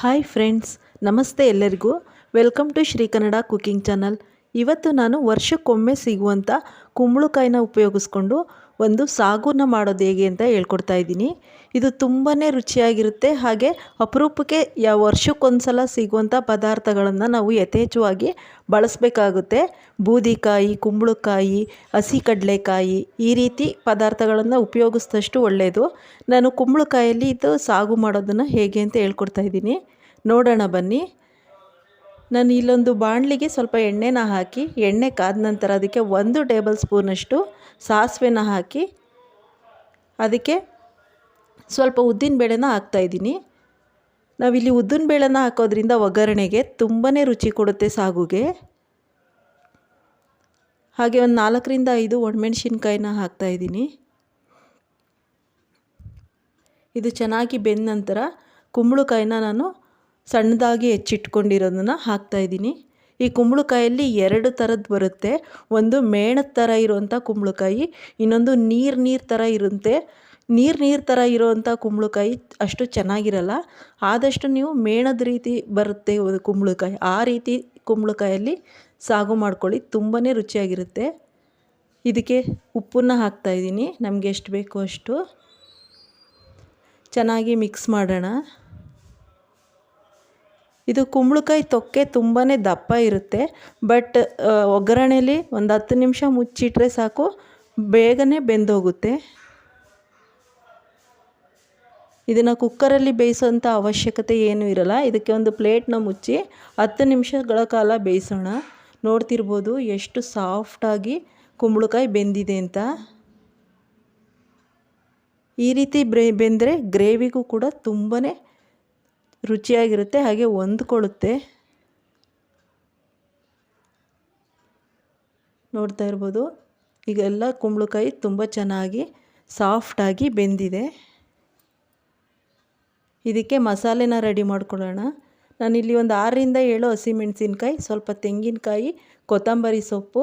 Hi friends ನಮಸ್ತೆ ಎಲ್ಲರಿಗೂ. Welcome to Shri Kannada cooking channel ಇವತ್ತು ನಾನು ವರ್ಷಕ್ಕೊಮ್ಮೆ ಸಿಗುವಂಥ ಕುಂಬಳಕಾಯಿನ ಉಪಯೋಗಿಸ್ಕೊಂಡು ಒಂದು ಸಾಗುನ ಮಾಡೋದು ಹೇಗೆ ಅಂತ ಹೇಳ್ಕೊಡ್ತಾ ಇದ್ದೀನಿ. ಇದು ತುಂಬಾ ರುಚಿಯಾಗಿರುತ್ತೆ. ಹಾಗೆ ಅಪರೂಪಕ್ಕೆ ಯಾವ ವರ್ಷಕ್ಕೊಂದ್ಸಲ ಸಿಗುವಂಥ ಪದಾರ್ಥಗಳನ್ನು ನಾವು ಯಥೇಚ್ಛವಾಗಿ ಬಳಸಬೇಕಾಗುತ್ತೆ. ಬೂದಿಕಾಯಿ, ಕುಂಬಳಕಾಯಿ ಹಸಿ ಕಡಲೆಕಾಯಿ ಈ ರೀತಿ ಪದಾರ್ಥಗಳನ್ನು ಉಪಯೋಗಿಸಿದಷ್ಟು ಒಳ್ಳೆಯದು ನಾನು ಕುಂಬಳಕಾಯಲ್ಲಿ ಇದು ಸಾಗು ಮಾಡೋದನ್ನು ಹೇಗೆ ಅಂತ ಹೇಳ್ಕೊಡ್ತಾ ಇದ್ದೀನಿ. ನೋಡೋಣ ಬನ್ನಿ. ನಾನು ಇಲ್ಲೊಂದು ಬಾಣಲಿಗೆ ಸ್ವಲ್ಪ ಎಣ್ಣೆನ ಹಾಕಿ, ಎಣ್ಣೆ ಕಾದ ನಂತರ ಅದಕ್ಕೆ ಒಂದು ಟೇಬಲ್ ಸ್ಪೂನಷ್ಟು ಸಾಸಿವೆನ ಹಾಕಿ, ಅದಕ್ಕೆ ಸ್ವಲ್ಪ ಉದ್ದಿನ ಬೇಳೆನ ಹಾಕ್ತಾಯಿದ್ದೀನಿ ನಾವಿಲ್ಲಿ ಉದ್ದಿನ ಬೇಳೆನ ಹಾಕೋದ್ರಿಂದ ಒಗ್ಗರಣೆಗೆ ತುಂಬಾ ರುಚಿ ಕೊಡುತ್ತೆ ಸಾಗುಗೆ. ಹಾಗೆ ಒಂದು ನಾಲ್ಕರಿಂದ ಐದು ಒಣಮೆಣ್ಸಿನ್ಕಾಯಿನ ಹಾಕ್ತಾಯಿದ್ದೀನಿ ಇದು ಚೆನ್ನಾಗಿ ಬೆಂದ ನಂತರ ಕುಂಬಳಕಾಯಿನ ನಾನು ಸಣ್ಣದಾಗಿ ಹೆಚ್ಚಿಟ್ಕೊಂಡಿರೋದನ್ನು ಹಾಕ್ತಾಯಿದ್ದೀನಿ ಈ ಕುಂಬಳಕಾಯಲ್ಲಿ ಎರಡು ಥರದ್ದು ಬರುತ್ತೆ. ಒಂದು ಮೇಣದ ಥರ ಇರುವಂಥ ಕುಂಬಳಕಾಯಿ, ಇನ್ನೊಂದು ನೀರು ನೀರು ಥರ ಇರುತ್ತೆ. ನೀರು ನೀರು ಥರ ಇರುವಂಥ ಕುಂಬಳಕಾಯಿ ಅಷ್ಟು ಚೆನ್ನಾಗಿರಲ್ಲ. ಆದಷ್ಟು ನೀವು ಮೇಣದ ರೀತಿ ಬರುತ್ತೆ ಕುಂಬಳಕಾಯಿ. ಆ ರೀತಿ ಕುಂಬಳಕಾಯಲ್ಲಿ ಸಾಗು ಮಾಡ್ಕೊಳ್ಳಿ ತುಂಬಾ ರುಚಿಯಾಗಿರುತ್ತೆ. ಇದಕ್ಕೆ ಉಪ್ಪನ್ನು ಹಾಕ್ತಾಯಿದ್ದೀನಿ ನಮಗೆ ಎಷ್ಟು ಬೇಕೋ ಅಷ್ಟು. ಚೆನ್ನಾಗಿ ಮಿಕ್ಸ್ ಮಾಡೋಣ. ಇದು ಕುಂಬಳಕಾಯಿ ತೊಕ್ಕೆ ತುಂಬಾ ದಪ್ಪ ಇರುತ್ತೆ, ಬಟ್ ಒಗ್ಗರಣೆಲಿ ಒಂದು ಹತ್ತು ನಿಮಿಷ ಮುಚ್ಚಿಟ್ರೆ ಸಾಕು, ಬೇಗನೆ ಬೆಂದೋಗುತ್ತೆ. ಇದನ್ನು ಕುಕ್ಕರಲ್ಲಿ ಬೇಯಿಸೋಂಥ ಅವಶ್ಯಕತೆ ಏನೂ ಇರಲ್ಲ, ಇದಕ್ಕೆ ಒಂದು ಪ್ಲೇಟ್ನ ಮುಚ್ಚಿ ಹತ್ತು ನಿಮಿಷಗಳ ಕಾಲ ಬೇಯಿಸೋಣ. ನೋಡ್ತಿರ್ಬೋದು ಎಷ್ಟು ಸಾಫ್ಟಾಗಿ ಕುಂಬಳಕಾಯಿ ಬೆಂದಿದೆ ಅಂತ. ಈ ರೀತಿ ಬ್ರೆ, ಬೆಂದರೆ ಗ್ರೇವಿಗೂ ಕೂಡ ತುಂಬಾ ರುಚಿಯಾಗಿರುತ್ತೆ, ಹಾಗೆ ಹೊಂದ್ಕೊಳ್ಳುತ್ತೆ. ನೋಡ್ತಾ ಇರ್ಬೋದು. ಈಗೆಲ್ಲ ಕುಂಬಳಕಾಯಿ ತುಂಬ ಚೆನ್ನಾಗಿ ಸಾಫ್ಟಾಗಿ ಬೆಂದಿದೆ. ಇದಕ್ಕೆ ಮಸಾಲೆನ ರೆಡಿ ಮಾಡ್ಕೊಳ್ಳೋಣ. ನಾನಿಲ್ಲಿ ಒಂದು ಆರರಿಂದ ಏಳು ಹಸಿಮೆಣಸಿನ್ಕಾಯಿ, ಸ್ವಲ್ಪ ತೆಂಗಿನಕಾಯಿ, ಕೊತ್ತಂಬರಿ ಸೊಪ್ಪು,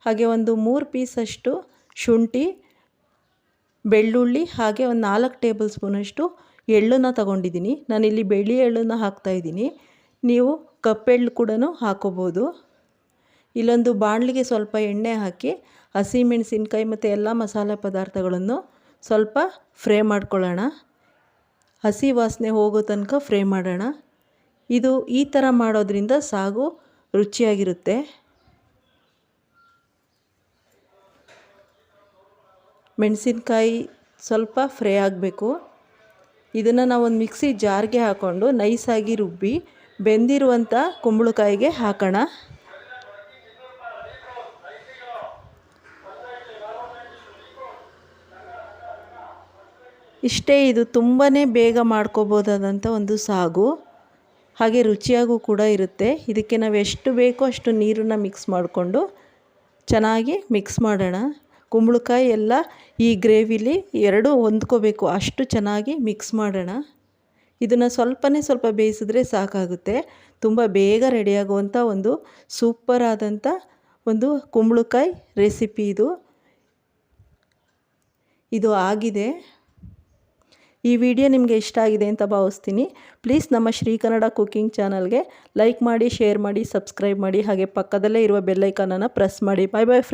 ಹಾಗೆ ಒಂದು ಮೂರು ಪೀಸಷ್ಟು ಶುಂಠಿ, ಬೆಳ್ಳುಳ್ಳಿ, ಹಾಗೆ ಒಂದು ನಾಲ್ಕು ಟೇಬಲ್ ಸ್ಪೂನಷ್ಟು ಎಳ್ಳನ್ನು ತಗೊಂಡಿದ್ದೀನಿ. ನಾನಿಲ್ಲಿ ಬೆಳ್ಳಿ ಎಳ್ಳನ್ನು ಹಾಕ್ತಾಯಿದ್ದೀನಿ ನೀವು ಕಪ್ಪೆಳ್ಳು ಕೂಡ ಹಾಕೋಬೋದು. ಇಲ್ಲೊಂದು ಬಾಣಲಿಗೆ ಸ್ವಲ್ಪ ಎಣ್ಣೆ ಹಾಕಿ ಹಸಿಮೆಣಸಿನ್ಕಾಯಿ ಮತ್ತು ಎಲ್ಲ ಮಸಾಲೆ ಪದಾರ್ಥಗಳನ್ನು ಸ್ವಲ್ಪ ಫ್ರೈ ಮಾಡ್ಕೊಳ್ಳೋಣ. ಹಸಿ ವಾಸನೆ ಹೋಗೋ ತನಕ ಫ್ರೈ ಮಾಡೋಣ. ಇದು ಈ ಥರ ಮಾಡೋದ್ರಿಂದ ಸಾಗು ರುಚಿಯಾಗಿರುತ್ತೆ. ಮೆಣಸಿನ್ಕಾಯಿ ಸ್ವಲ್ಪ ಫ್ರೈ ಆಗಬೇಕು. ಇದನ್ನು ನಾವು ಒಂದು ಮಿಕ್ಸಿ ಜಾರ್ಗೆ ಹಾಕ್ಕೊಂಡು ನೈಸಾಗಿ ರುಬ್ಬಿ ಬೆಂದಿರುವಂಥ ಕುಂಬಳಕಾಯಿಗೆ ಹಾಕೋಣ. ಇಷ್ಟೇ ಇದು ತುಂಬಾ ಬೇಗ ಮಾಡ್ಕೋಬೋದಾದಂಥ ಒಂದು ಸಾಗು. ಹಾಗೆ ರುಚಿಯಾಗೂ ಕೂಡ ಇರುತ್ತೆ. ಇದಕ್ಕೆ ನಾವು ಎಷ್ಟು ಬೇಕೋ ಅಷ್ಟು ನೀರನ್ನು ಮಿಕ್ಸ್ ಮಾಡಿಕೊಂಡು ಚೆನ್ನಾಗಿ ಮಿಕ್ಸ್ ಮಾಡೋಣ. ಕುಂಬಳಕಾಯಿ ಎಲ್ಲ ಈ ಗ್ರೇವಿಲಿ ಎರಡೂ ಹೊಂದ್ಕೋಬೇಕು. ಅಷ್ಟು ಚೆನ್ನಾಗಿ ಮಿಕ್ಸ್ ಮಾಡೋಣ. ಇದನ್ನು ಸ್ವಲ್ಪನೇ ಸ್ವಲ್ಪ ಬೇಯಿಸಿದ್ರೆ ಸಾಕಾಗುತ್ತೆ. ತುಂಬ ಬೇಗ ರೆಡಿಯಾಗುವಂಥ ಒಂದು ಸೂಪರ್ ಆದಂಥ ಒಂದು ಕುಂಬಳಕಾಯಿ ರೆಸಿಪಿ ಇದು. ಇದು ಆಗಿದೆ. ಈ ವಿಡಿಯೋ ನಿಮಗೆ ಇಷ್ಟ ಆಗಿದೆ ಅಂತ ಭಾವಿಸ್ತೀನಿ. ಪ್ಲೀಸ್ ನಮ್ಮ ಶ್ರೀ ಕನ್ನಡ ಕುಕಿಂಗ್ ಚಾನಲ್ಗೆ ಲೈಕ್ ಮಾಡಿ ಶೇರ್ ಮಾಡಿ ಸಬ್ಸ್ಕ್ರೈಬ್ ಮಾಡಿ. ಹಾಗೆ ಪಕ್ಕದಲ್ಲೇ ಇರುವ ಬೆಲ್ಲೈಕನನ್ನು ಪ್ರೆಸ್ ಮಾಡಿ. ಬಾಯ್ ಬಾಯ್